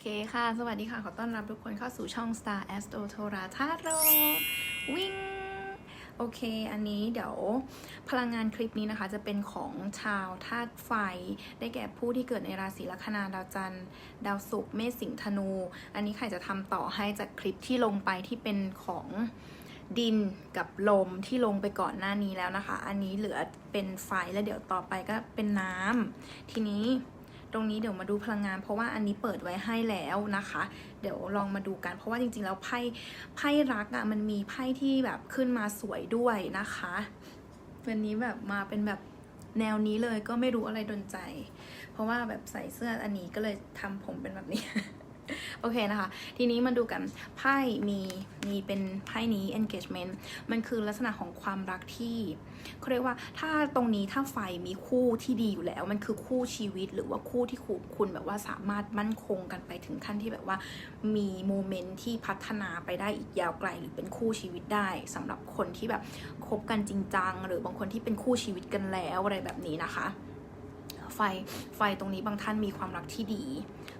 เคค่ะ สวัสดีค่ะ ขอต้อนรับทุกคนเข้าสู่ช่อง Star Astro t o r a ธาตุโรวิ่งโอเค อันนี้เดี๋ยวพลังงานคลิปนี้นะคะ จะเป็นของชาวธาตุไฟ ได้แก่ผู้ที่เกิดในราศีลัคนาดาวจันทร์ ดาวศุกร์เมษสิงห์ธนู อันนี้ใครจะทำต่อให้จากคลิปที่ลงไปที่เป็นของดินกับลมที่ลงไปก่อนหน้านี้แล้วนะคะ อันนี้เหลือเป็นไฟแล้วเดี๋ยวต่อไปก็เป็นน้ำทีนี้ ตรงนี้เดี๋ยวมาดูพลังงาน เพราะว่าอันนี้เปิดไว้ให้แล้วนะคะ เดี๋ยวลองมาดูกัน เพราะว่าจริงๆแล้วไพ่ไพ่รักอะ่ะมันมีไพ่ที่แบบขึ้นมาสวยด้วยนะคะวันนี้แบบมาเป็นแบบแนวนี้เลยก็ไม่รู้อะไรดนใจ เพราะว่าแบบใส่เสื้ออันนี้ก็เลยทำผมเป็นแบบนี้ โอเคนะคะ ทีนี้มาดูกัน ไพ่มีมีเป็นไพ่นี้ engagement มันคือลักษณะของความรักที่ เขาเรียกว่าถ้าตรงนี้ถ้าไฟมีคู่ที่ดีอยู่แล้ว มันคือคู่ชีวิตหรือว่าคู่ที่คุณคุณแบบว่าสามารถมั่นคงกันไปถึงขั้นที่แบบว่า มีโมเมนต์ที่พัฒนาไปได้อีกยาวไกลหรือเป็นคู่ชีวิตได้สำหรับคนที่แบบคบกันจริงจังหรือบางคนที่เป็นคู่ชีวิตกันแล้วอะไรแบบนี้นะคะไฟไฟตรงนี้บางท่านมีความรักที่ดี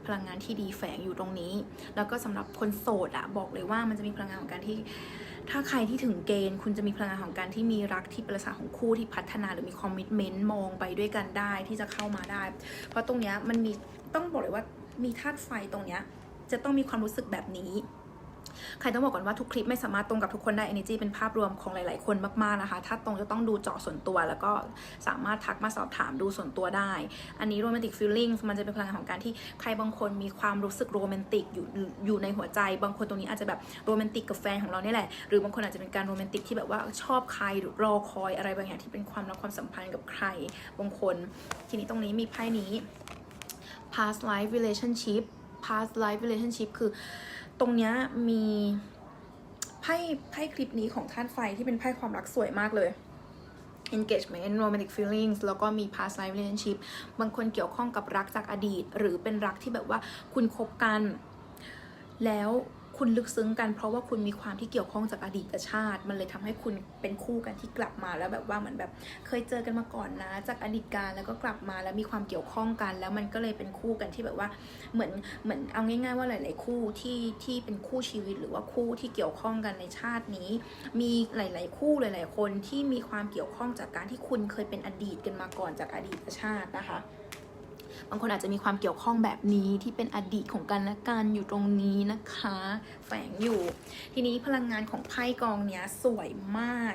พลังงานที่ดีแฝงอยู่ตรงนี้ แล้วก็สำหรับคนโสดอะบอกเลยว่ามันจะมีพลังงานของการที่ ถ้าใครที่ถึงเกณฑ์ คุณจะมีพลังงานของการที่มีรักที่เป็นลักษณะของคู่ที่พัฒนาหรือมีคอมมิชเมนต์มองไปด้วยกันได้ที่จะเข้ามาได้ เพราะตรงเนี้ยมันมีต้องบอกเลยว่ามีธาตุไฟตรงเนี้ยจะต้องมีความรู้สึกแบบนี้ ใครต้องบอกก่อนว่าทุกคลิปไม่สามารถตรงกับทุกคนได้ energy เป็นภาพรวมของหลาย ๆ คนมาก ๆ นะคะ ถ้าตรงจะต้องดูเจาะส่วนตัว แล้วก็สามารถทักมาสอบถามดูส่วนตัวได้ อันนี้ romantic feeling มันจะเป็นพลังของการที่ใครบางคนมีความรู้สึกโรแมนติกอยู่อยู่ในหัวใจ บางคนตรงนี้อาจจะแบบโรแมนติกกับแฟนของเราเนี่ยแหละ หรือบางคนอาจจะเป็นการโรแมนติกที่แบบว่าชอบใครหรือรอคอยอะไรบางอย่างที่เป็นความรักความสัมพันธ์กับใคร บางคน ทีนี้ตรงนี้มีไพ่นี้ past life relationship past life relationship คือ ตรงเนี้ยมีไพ่ไพ่คลิปนี้ของท่านไฟที่เป็นไพ่ความรักสวยมากเลย engagement romantic feelings แล้วก็มี past life relationship บางคนเกี่ยวข้องกับรักจากอดีต หรือเป็นรักที่แบบว่าคุณคบกัน แล้ว คุณลึกซึ้งกันเพราะว่าคุณมีความที่เกี่ยวข้องจากอดีตชาติ มันเลยทำให้คุณเป็นคู่กันที่กลับมาแล้วแบบว่าเหมือนแบบเคยเจอกันมาก่อนนะ จากอดีตการแล้วก็กลับมาแล้วมีความเกี่ยวข้องกัน แล้วมันก็เลยเป็นคู่กันที่แบบว่าเหมือนเหมือนเอาง่าย ๆ ว่าหลาย ๆ คู่ที่ที่เป็นคู่ชีวิตหรือว่าคู่ที่เกี่ยวข้องกันในชาตินี้ มีหลาย ๆ คู่หลาย ๆ คนที่มีความเกี่ยวข้องจากการที่คุณเคยเป็นอดีตกันมาก่อนจากอดีตชาตินะคะ บางคนอาจจะมีความเกี่ยวข้องแบบนี้ที่เป็นอดีตของกันและกันอยู่ตรงนี้นะคะ แฝงอยู่ ทีนี้พลังงานของไพ่กองเนี้ยสวยมาก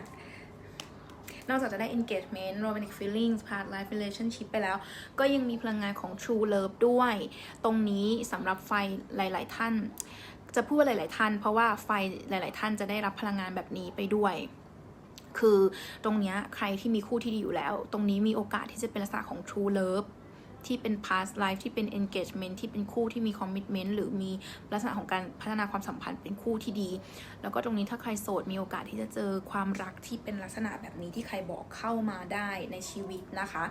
นอกจากจะได้ engagement romantic feelings past life relationship ไปแล้ว ก็ยังมีพลังงานของ true love ด้วย ตรงนี้สำหรับไฟหลาย ๆ ท่าน จะพูดว่าหลาย ๆ ท่าน เพราะว่าไฟหลาย ๆ ท่านจะได้รับพลังงานแบบนี้ไปด้วยคือตรงเนี้ยใครที่มีคู่ที่ดีอยู่แล้ว ตรงนี้มีโอกาสที่จะเป็นลักษณะของ true love ที่เป็น past life ที่เป็น engagement ที่เป็นคู่ที่มี commitment หรือมีลักษณะของการพัฒนาความสัมพันธ์เป็นคู่ที่ดี แล้วก็ตรงนี้ถ้าใครโสดมีโอกาสที่จะเจอความรักที่เป็นลักษณะแบบนี้ที่ใครบอกเข้ามาได้ในชีวิตนะคะ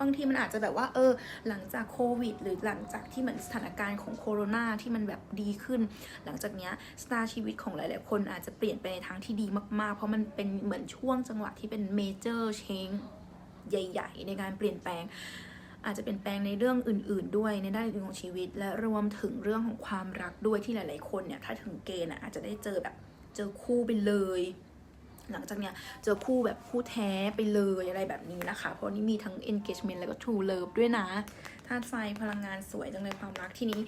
บางทีมันอาจจะแบบว่าเออหลังจากโควิด หรือหลังจากที่เหมือนสถานการณ์ของโคโรนาที่มันแบบดีขึ้น หลังจากเนี้ยสตาร์ชีวิตของหลาย ๆ คนอาจจะเปลี่ยนไปในทางที่ดีมาก ๆ เพราะมันเป็นเหมือนช่วงจังหวะที่เป็นเมเจอร์เชงใหญ่ ๆ ในการเปลี่ยนแปลง อาจจะเปลี่ยนแปลงในเรื่องอื่น ๆ ด้วยในด้านอื่นของชีวิต และรวมถึงเรื่องของความรักด้วยที่หลาย ๆ คนเนี่ยถ้าถึงเกณฑ์อะอาจจะได้เจอแบบเจอคู่ไปเลย หลังจากเนี้ยเจอคู่แบบคู่แท้ไปเลยอะไรแบบนี้นะคะ เพราะนี่มีทั้ง engagement แล้วก็ true love ด้วยนะธาตุไฟพลังงานสวยจังเลยความรักที่นี้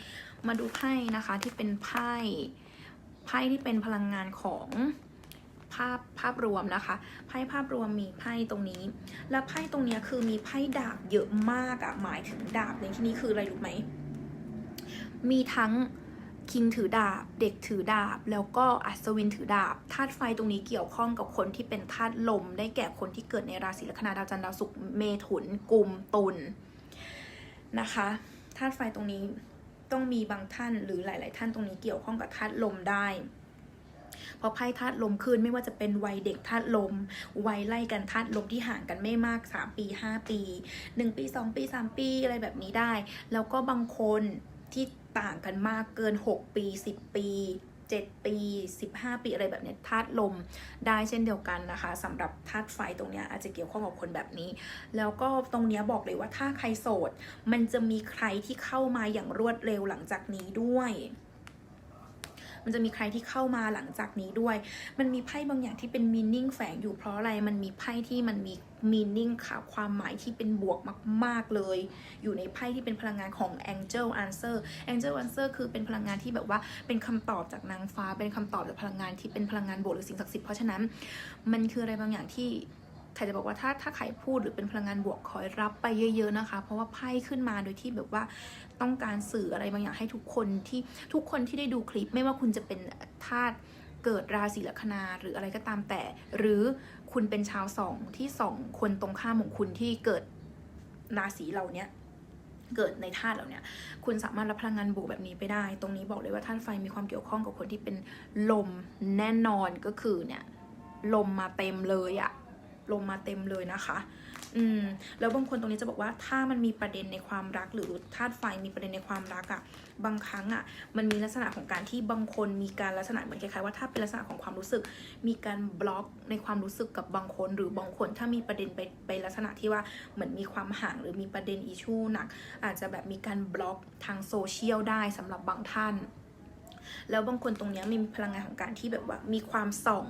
มาดูไพ่นะคะที่เป็นไพ่ไพ่ที่เป็นพลังงานของ ภาพภาพรวมนะคะ ไพ่ภาพรวมมีไพ่ตรงนี้ แล้วไพ่ตรงนี้คือมีไพ่ดาบเยอะมากอะหมายถึงดาบในที่นี้คืออะไรรู้ไหม มีทั้งคิงถือดาบ เด็กถือดาบ แล้วก็อัศวินถือดาบ ธาตุไฟตรงนี้เกี่ยวข้องกับคนที่เป็นธาตุลม ได้แก่คนที่เกิดในราศีลัคนาดาวจันทร์ดาวศุกร์เมถุนกุมตุลนะคะ ธาตุไฟตรงนี้ต้องมีบางท่านหรือหลาย ๆ ท่านตรงนี้เกี่ยวข้องกับธาตุลมได้ เพราะไพ่ธาตุลมขึ้นไม่ว่าจะเป็นวัยเด็กธาตุลม วัยไล่กันธาตุลมที่ห่างกันไม่มาก 3 ปี 5 ปี 1 ปี 2 ปี 3 ปีอะไรแบบนี้ได้ แล้วก็บางคนที่ต่างกันมากเกิน 6 ปี 10 ปี7 ปี 15 ปี อะไรแบบนี้ธาตุลมได้เช่นเดียวกันนะคะสำหรับธาตุไฟตรงนี้อาจจะเกี่ยวข้องกับคนแบบนี้ แล้วก็ตรงนี้บอกเลยว่าถ้าใครโสด มันจะมีใครที่เข้ามาอย่างรวดเร็วหลังจากนี้ด้วย มันจะมีใครที่เข้ามาหลังจากนี้ด้วย มันมีไพ่บางอย่างที่เป็นมีนิ่งแฝงอยู่เพราะอะไรมันมีไพ่ที่มันมีมีนิ่งค่ะความหมายที่เป็นบวกมาก ๆ เลย อยู่ในไพ่ที่เป็นพลังงานของ Angel Answer Angel Answer คือเป็นพลังงานที่แบบว่าเป็นคำตอบจากนางฟ้าเป็นคำตอบจากพลังงานที่เป็นพลังงานบวกหรือสิ่งศักดิ์สิทธิ์เพราะฉะนั้น มันคืออะไรบางอย่างที่ ใครจะบอกว่าถ้าถ้าใครพูดหรือเป็นพลังงานบวกคอยรับไปเยอะ ๆนะคะ เพราะว่าไพ่ขึ้นมาโดยที่แบบว่าต้องการสื่ออะไรบางอย่างให้ทุกคนที่ทุกคนที่ได้ดูคลิป ไม่ว่าคุณจะเป็นธาตุเกิดราศีลัคนาหรืออะไรก็ตามแต่ หรือคุณเป็นชาวสองที่สองคนตรงข้ามของคุณที่เกิดราศีเหล่านี้เกิดในธาตุเหล่านี้คุณสามารถรับพลังงานบวกแบบนี้ไปได้ ตรงนี้บอกเลยว่าธาตุไฟมีความเกี่ยวข้องกับคนที่เป็นลมแน่นอนก็คือเนี่ยลมมาเต็มเลยอะ ลมมาเต็มเลยนะคะ อืม แล้วบางคนตรงนี้จะบอกว่าถ้ามันมีประเด็นในความรักหรือธาตุไฟมีประเด็นในความรักอะบางครั้งอะมันมีลักษณะของการที่บางคนมีการลักษณะเหมือนคล้ายๆว่าถ้าเป็นลักษณะของความรู้สึก มีการบล็อกในความรู้สึกกับบางคน หรือบางคนถ้ามีประเด็นไปไปลักษณะที่ว่าเหมือนมีความห่างหรือมีประเด็นอิชูหนัก อาจจะแบบมีการบล็อกทางโซเชียลได้สำหรับบางท่าน แล้วบางคนตรงนี้มีพลังงานของการที่แบบว่ามีความส่อง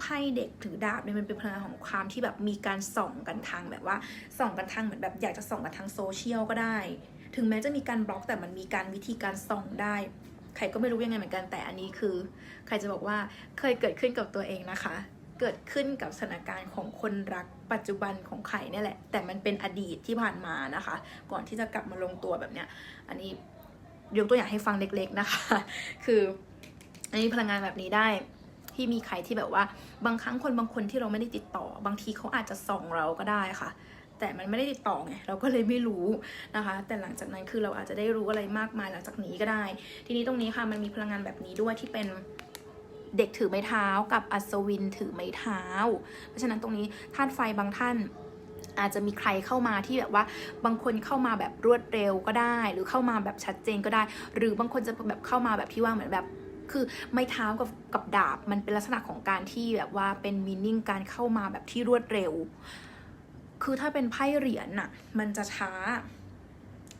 ไพ่เด็กถือดาบเนี่ยมันเป็นพลังงานของความที่แบบมีการส่องกันทางแบบว่าส่องกันทางเหมือนแบบอยากจะส่องกันทางโซเชียลก็ได้ ถึงแม้จะมีการบล็อกแต่มันมีการวิธีการส่องได้ใครก็ไม่รู้ยังไงเหมือนกันแต่อันนี้คือ ใครจะบอกว่าเคยเกิดขึ้นกับตัวเองนะคะ เกิดขึ้นกับสถานการณ์ของคนรักปัจจุบันของใครเนี่ยแหละ แต่มันเป็นอดีตที่ผ่านมานะคะ ก่อนที่จะกลับมาลงตัวแบบเนี้ย อันนี้ ยกตัวอย่างให้ฟังเล็กๆนะคะ คืออันนี้พลังงานแบบนี้ได้ที่มีใครที่แบบว่าบางครั้งคนบางคนที่เราไม่ได้ติดต่อ บางทีเขาอาจจะส่องเราก็ได้ค่ะ แต่มันไม่ได้ติดต่อไงเราก็เลยไม่รู้นะคะ แต่หลังจากนั้นคือเราอาจจะได้รู้อะไรมากมายหลังจากนี้ก็ได้ ทีนี้ตรงนี้ค่ะมันมีพลังงานแบบนี้ด้วยที่เป็นเด็กถือไม้เท้ากับอัศวินถือไม้เท้า เพราะฉะนั้นตรงนี้ธาตุไฟบางท่าน อาจจะมีใครเข้ามาที่แบบว่าบางคนเข้ามาแบบรวดเร็วก็ได้ หรือเข้ามาแบบชัดเจนก็ได้ หรือบางคนจะแบบเข้ามาแบบที่ว่าเหมือนแบบคือไม้เท้ากับกับดาบมันเป็นลักษณะของการที่แบบว่าเป็นมีนิ่งการเข้ามาแบบที่รวดเร็ว คือถ้าเป็นไพ่เหรียญน่ะมันจะช้า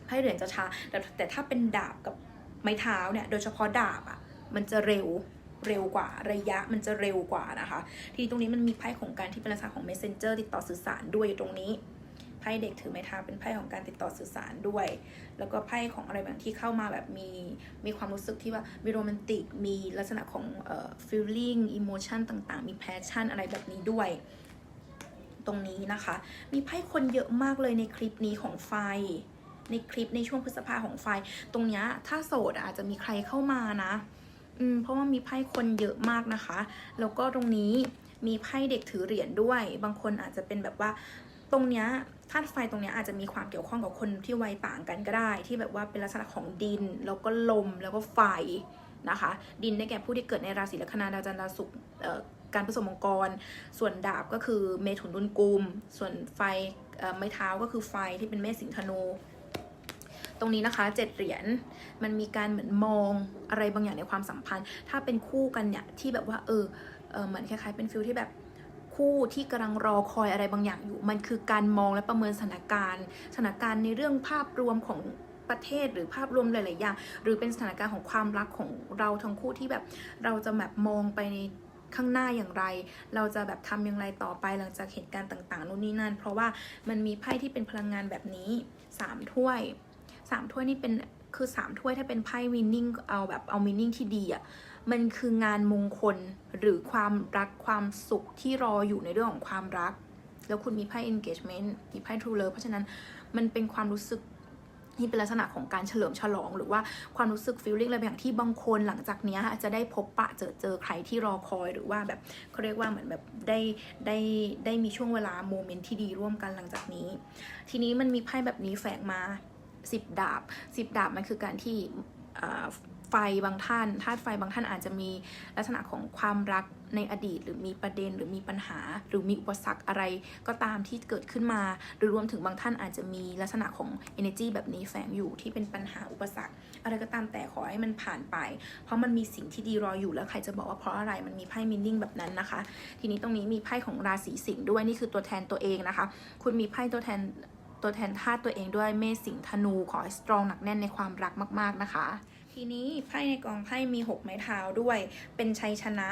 ไพ่เหรียญจะช้า แต่แต่ถ้าเป็นดาบกับไม้เท้าเนี่ย โดยเฉพาะดาบอะมันจะเร็ว เร็วกว่าระยะมันจะเร็วกว่านะคะ ทีตรงนี้มันมีไพ่ของการที่เป็นลักษณะของ messenger ติดต่อสื่อสารด้วยตรงนี้ไพ่เด็กถือไม้เท้าเป็นไพ่ของการติดต่อสื่อสารด้วย แล้วก็ไพ่ของอะไรบางที่เข้ามาแบบมีมีความรู้สึกที่ว่ามีโรแมนติก มีลักษณะของเอ่อ feeling emotion ต่างๆ มี passion อะไรแบบนี้ด้วย ตรงนี้นะคะ มีไพ่คนเยอะมากเลยในคลิปนี้ของไฟ ในคลิปในช่วงพฤษภาของไฟ ตรงนี้ถ้าโสดอาจจะมีใครเข้ามานะ อืมเพราะว่ามีไพ่คนเยอะมากนะคะ แล้วก็ตรงนี้มีไพ่เด็กถือเหรียญด้วย บางคนอาจจะเป็นแบบว่าตรงเนี้ยธาตุไฟตรงเนี้ยอาจจะมีความเกี่ยวข้องกับคนที่วัยต่างกันก็ได้ ที่แบบว่าเป็นลักษณะของดิน แล้วก็ลมแล้วก็ไฟนะคะ ดินได้แก่ผู้ที่เกิดในราศีลัคนาดาวจันทร์ดาศุกร์การผสมมังกร ส่วนดาบก็คือเมถุนดุลกุม ส่วนไฟไม้เท้าก็คือไฟที่เป็นเมษสิงธนู ตรงนี้นะคะเจ็ดเหรียญมันมีการเหมือนมองอะไรบางอย่างในความสัมพันธ์ ถ้าเป็นคู่กันเนี่ยที่แบบว่าเออเออเหมือนคล้ายๆเป็นฟิลที่แบบคู่ที่กำลังรอคอยอะไรบางอย่างอยู่ มันคือการมองและประเมินสถานการณ์สถานการณ์ในเรื่องภาพรวมของประเทศหรือภาพรวมหลายๆอย่างหรือเป็นสถานการณ์ของความรักของเราทั้งคู่ที่แบบเราจะแบบมองไปในข้างหน้าอย่างไร เราจะแบบทำอย่างไรต่อไปหลังจากเหตุการณ์ต่างๆนู่นนี่นั่น เพราะว่ามันมีไพ่ที่เป็นพลังงานแบบนี้สามถ้วย สามถ้วยนี่เป็นคือสามถ้วยถ้าเป็นไพ่วินนิ่งเอาแบบเอาวินนิ่งที่ดีอะ่ะมันคืองานมงคลหรือความรักความสุขที่รออยู่ในเรื่องของความรัก แล้วคุณมีไพ่ engagement มีไพ่ true love เพราะฉะนั้นมันเป็นความรู้สึกที่เป็นลักษณะของการเฉลิมฉลอง หรือว่าความรู้สึก feeling อะไรบางอย่างที่บางคนหลังจากนี้ยจะได้พบปะเจอเจอใครที่รอคอยหรือว่าแบบเขาเรียกว่าเหมือนแบบได้ได้ได้มีช่วงเวลาโมเมนต์ที่ดีร่วมกันหลังจากนี้ ทีนี้มันมีไพ่แบบนี้แฝงมา สิบดาบสิบดาบมันคือการที่ไฟบางท่านธาตุไฟบางท่านอาจจะมีลักษณะของความรักในอดีต หรือมีประเด็นหรือมีปัญหา หรือมีอุปสรรคอะไรก็ตามที่เกิดขึ้นมา หรือรวมถึงบางท่านอาจจะมีลักษณะของ energy แบบนี้แฝงอยู่ที่เป็นปัญหาอุปสรรค อะไรก็ตามแต่ขอให้มันผ่านไป เพราะมันมีสิ่งที่ดีรออยู่แล้วใครจะบอกว่าเพราะอะไรมันมีไพ่มินนิ่งแบบนั้นนะคะ ทีนี้ตรงนี้มีไพ่ของราศีสิงห์ด้วยนี่คือตัวแทนตัวเองนะคะ คุณมีไพ่ตัวแทน ตัวแทนธาตุตัวเองด้วยเมษสิงห์ธนูขอให้สตรองหนักแน่นในความรักมาก ๆนะคะ ทีนี้ไพ่ในกองไพ่มี 6 ไม้เท้าด้วย เป็นชัยชนะ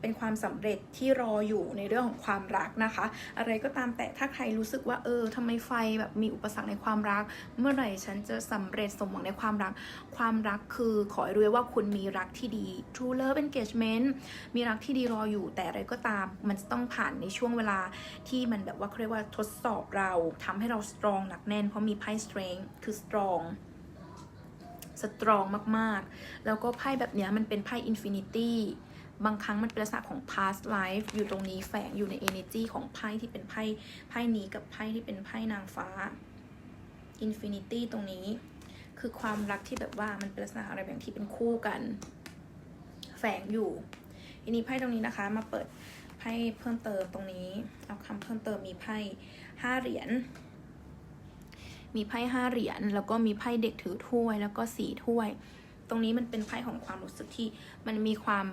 เป็นความสำเร็จที่รออยู่ในเรื่องของความรักนะคะ อะไรก็ตามแต่ถ้าใครรู้สึกว่าเออทำไมไฟแบบมีอุปสรรคในความรัก เมื่อไหร่ฉันจะสำเร็จสมหวังในความรัก ความรักคือขอให้รู้ว้ว่าคุณมีรักที่ดี True Love Engagement มีรักที่ดีรออยู่ แต่อะไรก็ตามมันจะต้องผ่านในช่วงเวลาที่มันแบบว่าเขาเรียกว่าทดสอบเราทำให้เรา strong หนักแน่นเพราะมีไพ่ strength คือ strong สตรองมาก ๆ แล้วก็ไพ่แบบนี้มันเป็นไพ่ infinity บางครั้งมันเป็นลักษณะของ past life อยู่ตรงนี้แฝงอยู่ใน energy ของไพ่ที่เป็นไพ่ไพ่นี้กับไพ่ที่เป็นไพ่นางฟ้า infinity ตรงนี้ คือความรักที่แบบว่ามันเป็นลักษณะอะไรแบบที่เป็นคู่กัน แฝงอยู่ทีนี้ไพ่ตรงนี้นะคะ มาเปิดไพ่เพิ่มเติมตรงนี้เอาคำเพิ่มเติมมีไพ่ห้าเหรียญมีไพ่ห้าเหรียญแล้วก็มีไพ่เด็กถือถ้วย แล้วก็สี่ถ้วย ตรงนี้มันเป็นไพ่ของความรู้สึกที่มันมีความ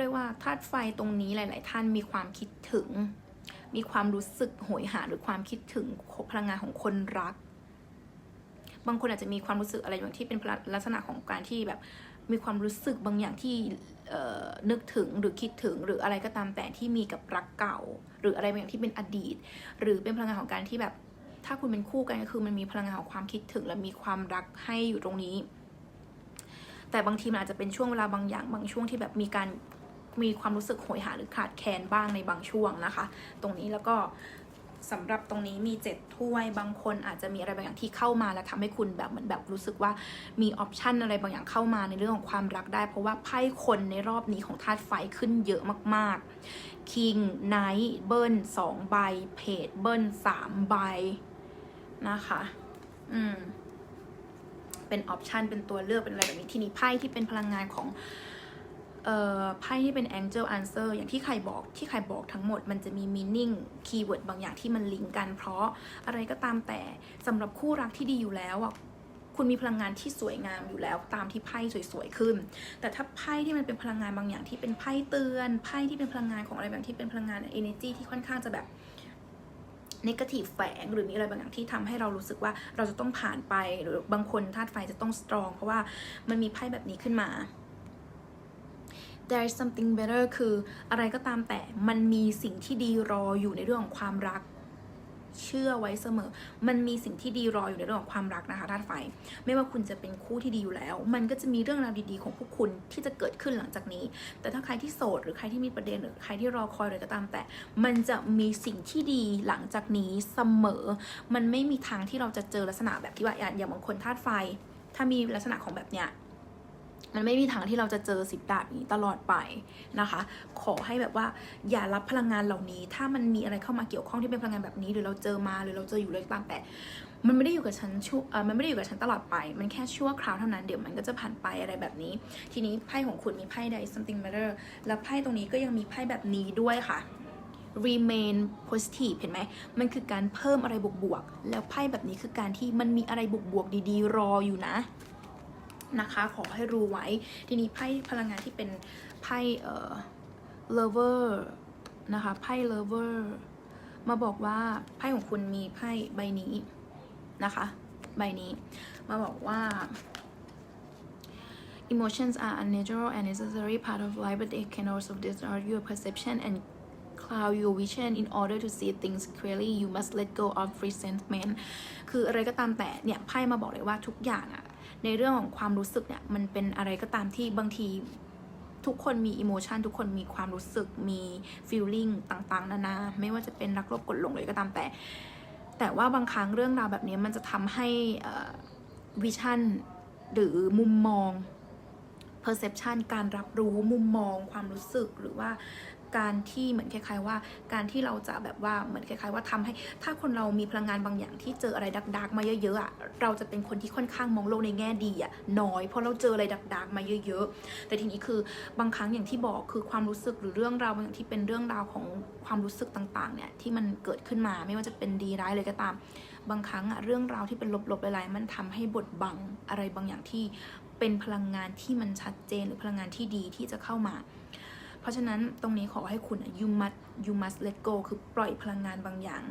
เรียกว่าธาตุไฟตรงนี้หลาย ๆ ท่านมีความคิดถึง มีความรู้สึกโหยหาหรือความคิดถึงพลังงานของคนรัก บางคนอาจจะมีความรู้สึกอะไรอย่างที่เป็นลักษณะของการที่แบบมีความรู้สึกบางอย่างที่นึกถึงหรือคิดถึงหรืออะไรก็ตามแต่ที่มีกับรักเก่า หรืออะไรบางอย่างที่เป็นอดีต หรือเป็นพลังงานของการที่แบบ ถ้าคุณเป็นคู่กันก็คือมันมีพลังงานของความคิดถึง และมีความรักให้อยู่ตรงนี้ แต่บางทีมันอาจจะเป็นช่วงเวลาบางอย่างบางช่วงที่แบบมีการ มีความรู้สึกโหยหาหรือขาดแคลนบ้างในบางช่วงนะคะ ตรงนี้แล้วก็สำหรับตรงนี้มีเจ็ดถ้วยบางคนอาจจะมีอะไรบางอย่างที่เข้ามาแล้วทำให้คุณแบบเหมือนแบบรู้สึกว่ามีออปชันอะไรบางอย่างเข้ามาในเรื่องของความรักได้ เพราะว่าไพ่คนในรอบนี้ของธาตุไฟขึ้นเยอะมากๆคิงไนท์เบิ้ลสองใบเพจเบิ้ลสามใบนะคะอืมเป็นออปชันเป็นตัวเลือกเป็นอะไรแบบนี้ทีนี้ไพ่ที่เป็นพลังงานของ ไพ่ที่เป็น Angel Answer อย่างที่ใครบอกที่ใครบอกทั้งหมดมันจะมี meaning keyword บางอย่างที่มันลิงก์กัน เพราะอะไรก็ตามแต่สำหรับคู่รักที่ดีอยู่แล้วอะคุณมีพลังงานที่สวยงามอยู่แล้วตามที่ไพ่สวยๆขึ้น แต่ถ้าไพ่ที่มันเป็นพลังงานบางอย่างที่เป็นไพ่เตือนไพ่ที่เป็นพลังงานของอะไรแบบที่เป็นพลังงาน energy ที่ค่อนข้างจะแบบนกาทีฟแฝงหรือมีอะไรบางอย่างที่ทำให้เรารู้สึกว่าเราจะต้องผ่านไปหรือบางคนธาตุไฟจะต้องสตรอง เพราะว่ามันมีไพ่แบบนี้ขึ้นมา there is something better คืออะไรก็ตามแต่มันมีสิ่งที่ดีรออยู่ในเรื่องของความรัก เชื่อไว้เสมอ มันมีสิ่งที่ดีรออยู่ในเรื่องของความรักนะคะธาตุไฟ ไม่ว่าคุณจะเป็นคู่ที่ดีอยู่แล้ว มันก็จะมีเรื่องราวดีๆของพวกคุณที่จะเกิดขึ้นหลังจากนี้ แต่ถ้าใครที่โสดหรือใครที่มีประเด็นหรือใครที่รอคอยอะไรก็ตามแต่ มันจะมีสิ่งที่ดีหลังจากนี้เสมอ มันไม่มีทางที่เราจะเจอลักษณะแบบที่ว่าอย่างอย่างบางคนธาตุไฟ ถ้ามีลักษณะของแบบเนี้ย มันไม่มีทางที่เราจะเจอสิบดาบนี้ตลอดไปนะคะ ขอให้แบบว่าอย่ารับพลังงานเหล่านี้ ถ้ามันมีอะไรเข้ามาเกี่ยวข้องที่เป็นพลังงานแบบนี้ หรือเราเจอมาหรือเราเจออยู่เลยก็ตามแต่ มันไม่ได้อยู่กับฉันชั่วมันไม่ได้อยู่กับฉันตลอดไป มันแค่ชั่วคราวเท่านั้นเดี๋ยวมันก็จะผ่านไปอะไรแบบนี้ ทีนี้ไพ่ของคุณมีไพ่ใด something matter แล้วไพ่ตรงนี้ก็ยังมีไพ่แบบนี้ด้วยค่ะ remain positive เห็นไหม มันคือการเพิ่มอะไรบวกๆ แล้วไพ่แบบนี้คือการที่มันมีอะไรบวกๆ ดีๆ รออยู่นะ นะคะ ขอให้รู้ไว้ ทีนี้ไพ่พลังงานที่เป็นไพ่เอ่อ lover นะคะไพ่ lover มาบอกว่าไพ่ของคุณมีไพ่ใบนี้นะคะ ใบนี้ มาบอกว่า emotions are a natural and necessary part of life but they can also distort your perception and cloud your vision in order to see things clearly you must let go of resentment คืออะไรก็ตามแต่เนี่ยไพ่มาบอกเลยว่าทุกอย่างอะ ในเรื่องของความรู้สึกเนี่ยมันเป็นอะไรก็ตามที่บางทีทุกคนมีอิโมชันทุกคนมีความรู้สึกมีฟีลลิ่งต่างๆ นานาไม่ว่าจะเป็นรักลภกดหลงเลยก็ตามแต่ แต่ว่าบางครั้งเรื่องราวแบบนี้มันจะทำให้วิชั่นหรือมุมมอง perception การรับรู้มุมมอง ความรู้สึกหรือว่า การที่เหมือนคล้ายๆว่า การที่เราจะแบบว่าเหมือนคล้ายๆ ว่าทำให้ ถ้าคนเรามีพลังงานบางอย่างที่เจออะไรดักๆมาเยอะๆอะเราจะเป็นคนที่ค่อนข้างมองโลกในแง่ดีอะน้อยเพราะเราเจออะไรดักๆมาเยอะๆ แต่ทีนี้คือบางครั้งอย่างที่บอกคือความรู้สึกหรือเรื่องราวบางอย่างที่เป็นเรื่องราวของความรู้สึกต่างๆเนี่ยที่มันเกิดขึ้นมาไม่ว่าจะเป็นดีร้ายเลยก็ตาม บางครั้งอะเรื่องราวที่เป็นลบๆหลายๆมันทำให้บดบังอะไรบางอย่างที่เป็นพลังงานที่มันชัดเจนหรือพลังงานที่ดีที่จะเข้ามา เพราะฉะนั้นตรงนี้ขอให้คุณ you must you must let go คือปล่อยพลังงานบางอย่าง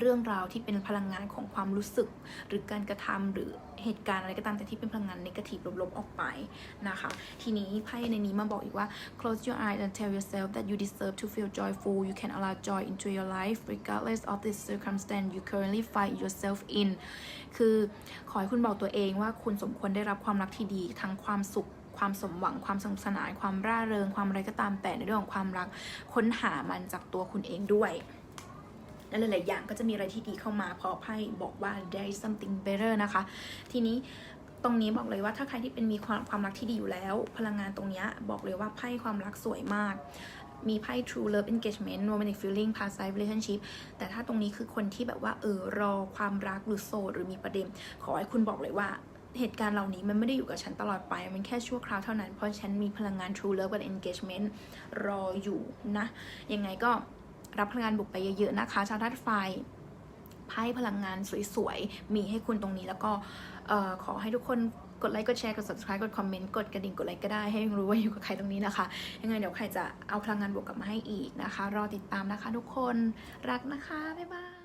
เรื่องราวที่เป็นพลังงานของความรู้สึก หรือการกระทำหรือเหตุการณ์อะไรก็ตามแต่ที่เป็นพลังงานนกาทีฟลบๆออกไปนะคะ ทีนี้ไพ่ในนี้มาบอกอีกว่า close your eyes and tell yourself that you deserve to feel joyful you can allow joy into your life regardless of the circumstance you currently find yourself in คือขอให้คุณบอกตัวเองว่าคุณสมควรได้รับความรักที่ดีทั้งความสุข ความสมหวังความสนุกสนานความร่าเริง ความอะไรก็ตามแต่ในเรื่องของความรักค้นหามันจากตัวคุณเองด้วยและหลาย ๆ อย่างก็จะมีอะไรที่ดีเข้ามาเพราะไพ่บอกว่า there is something better นะคะ ทีนี้ตรงนี้บอกเลยว่าถ้าใครที่เป็นมีความความรักที่ดีอยู่แล้ว พลังงานตรงนี้บอกเลยว่าไพ่ความรักสวยมาก มีไพ่ true love engagement romantic feeling past life relationship แต่ถ้าตรงนี้คือคนที่แบบว่าเออรอความรักหรือโสดหรือมีประเด็น ขอให้คุณบอกเลยว่า เหตุการณ์เหล่านี้มันไม่ได้อยู่กับฉันตลอดไป มันแค่ชั่วคราวเท่านั้น เพราะฉันมีพลังงาน true love กับ engagement รออยู่นะ ยังไงก็รับพลังงานบุกไปเยอะๆนะคะ ชาวธาตุไฟไพ่พลังงานสวยๆ มีให้คุณตรงนี้แล้วก็ขอให้ทุกคนกดไลค์กดแชร์กด subscribe กดคอมเมนต์กดกระดิ่งกดไลค์ก็ได้ให้รู้ว่าอยู่กับใครตรงนี้นะคะ ยังไงเดี๋ยวใครจะเอาพลังงานบวกกลับมาให้อีกนะคะ รอติดตามนะคะทุกคนรักนะคะ บ๊ายบาย